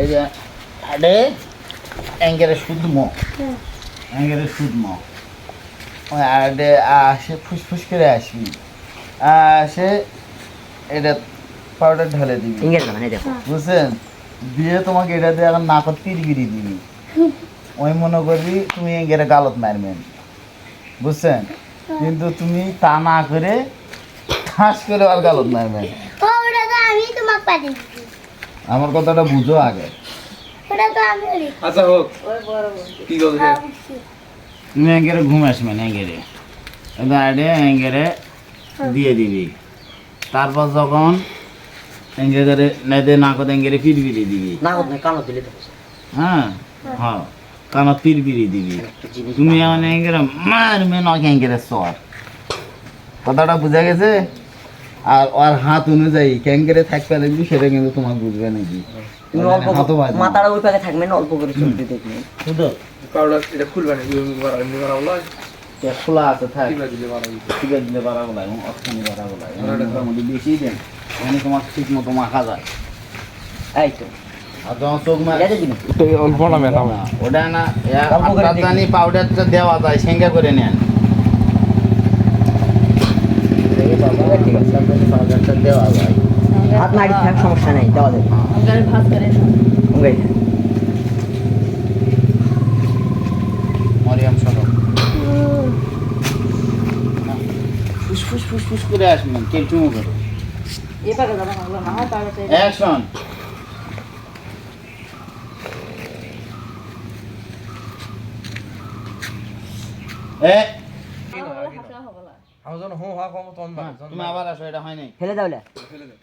এই যে আডে অ্যাঙ্গেলে শুদ্ধ অ্যাঙ্গেলে শুদ্ধ ওই আডে আসে ফুসফুস করে আসবি আসে এটা পাউডার ঢেলে দিবি। ইংরেজ মানে দেখো। বুঝছেন? দিয়ে তোমাকে এটা দিয়ে এখন নাকত তিরগিরি দিবি। ওই মনে করবি তুমি এঙ্গেরে গালত মারবেন। বুঝছেন? কিন্তু তুমি তা না করে ঠাস করে আর গালত মারবেন। আমি তোমাকে আমার কথাটা বুঝো আগে। আচ্ছা হোক। কি হ্যাঁ, এঙ্গেরে ঘুম আসবেন এঙ্গেরে এবার আইডে এঙ্গেরে দিয়ে দিবি। তারপর যখন এঙ্গেরে নেদে নাকত এঙ্গেরে পিরবিরি দিবি। না হোক না কানো দিলে তো হ্যাঁ হ্যাঁ। কানা পিরবিরি দিবি। তুমি এমন এঙ্গেরে মারবে নয় এঙ্গেরে সর। কথাটা বুঝা গেছে? আর ওর হাত অনুযায়ী ক্যাঙ্গেরে থাকবে দেখবি সেটা কিন্তু তোমার বুঝবে নাকি? অল্প না। মাথাটা ওই পাকে থাকবে না অল্প করে চলতে দেখবে। পাউডার এটা খুলবে না খোলা আছে থাক। ঠিক আছে মারা ঠিক আছে দিলে বাড়াবো লাগে অতখানি বাড়াবো লাগে বেশি দেন। এখানে তোমার ঠিক মতো মাখা যায়। এই তো। আর যখন চোখ মারে এটা দিবি। অল্প না ম্যাডাম। ওটা না পাউডারটা দেওয়া যায় সেঙ্গা করে নেন। ঠিক আছে পাউডারটা দেওয়া যায় হাত নাড়ি থাক সমস্যা নেই দেওয়া যাবে। ওকে। মরিয়াম সরব ফুসফুস ফুসফুস করে আসবেন কেলটুমো করে অ্যাকশন এ আমার জন্য হো হা কম তখন হ্যাঁ, তুমি আবার আসো এটা হয় নাই। ফেলে দাও লে। ফেলে দে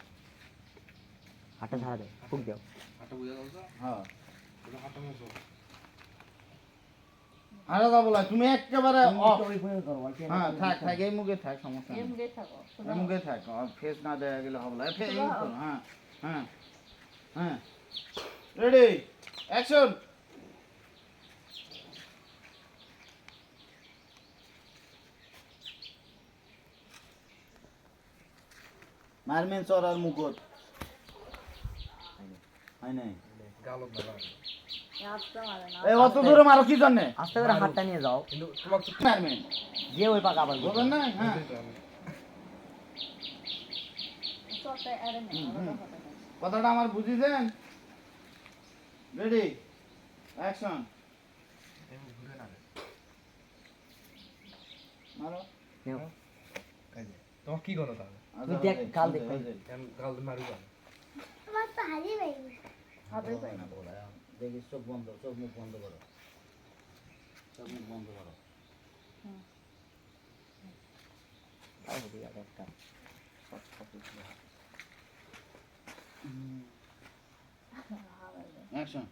হাতটা ধারা দাও ফুক দাও হাতটা বুঝা যাচ্ছে হ্যাঁ এটা হাতটা মুছো আরে যাব না, তুমি একেবারে off। হ্যাঁ থাক থাক এই মুখে থাক সমস্যা নেই। এই মুখে থাক ফেস না দেওয়া গেলে হবে না ফেস হ্যাঁ হ্যাঁ হ্যাঁ রেডি অ্যাকশন মারমেন চড়ার মুকুট। হয় নাই। এই অত দূরে মারো কি জন্যে? আস্তে করে হাতটা নিয়ে যাও। কিন্তু তোমাকে তো মারমেন। যে ওই পাকা আবার করবে। না হ্যাঁ। কথাটা আমার বুঝিছেন? Ready action. মারো। তোমার কি করো তাহলে আচ্ছা, দেখ, কাল দেখ। এম গাল মারি গাল তোমার তো হারিয়ে পাইবে দেখি চোখ বন্ধ চোখ মুখ বন্ধ করো। চোখ মুখ বন্ধ করো। তাও হবে আর একটা। অ্যাকশন।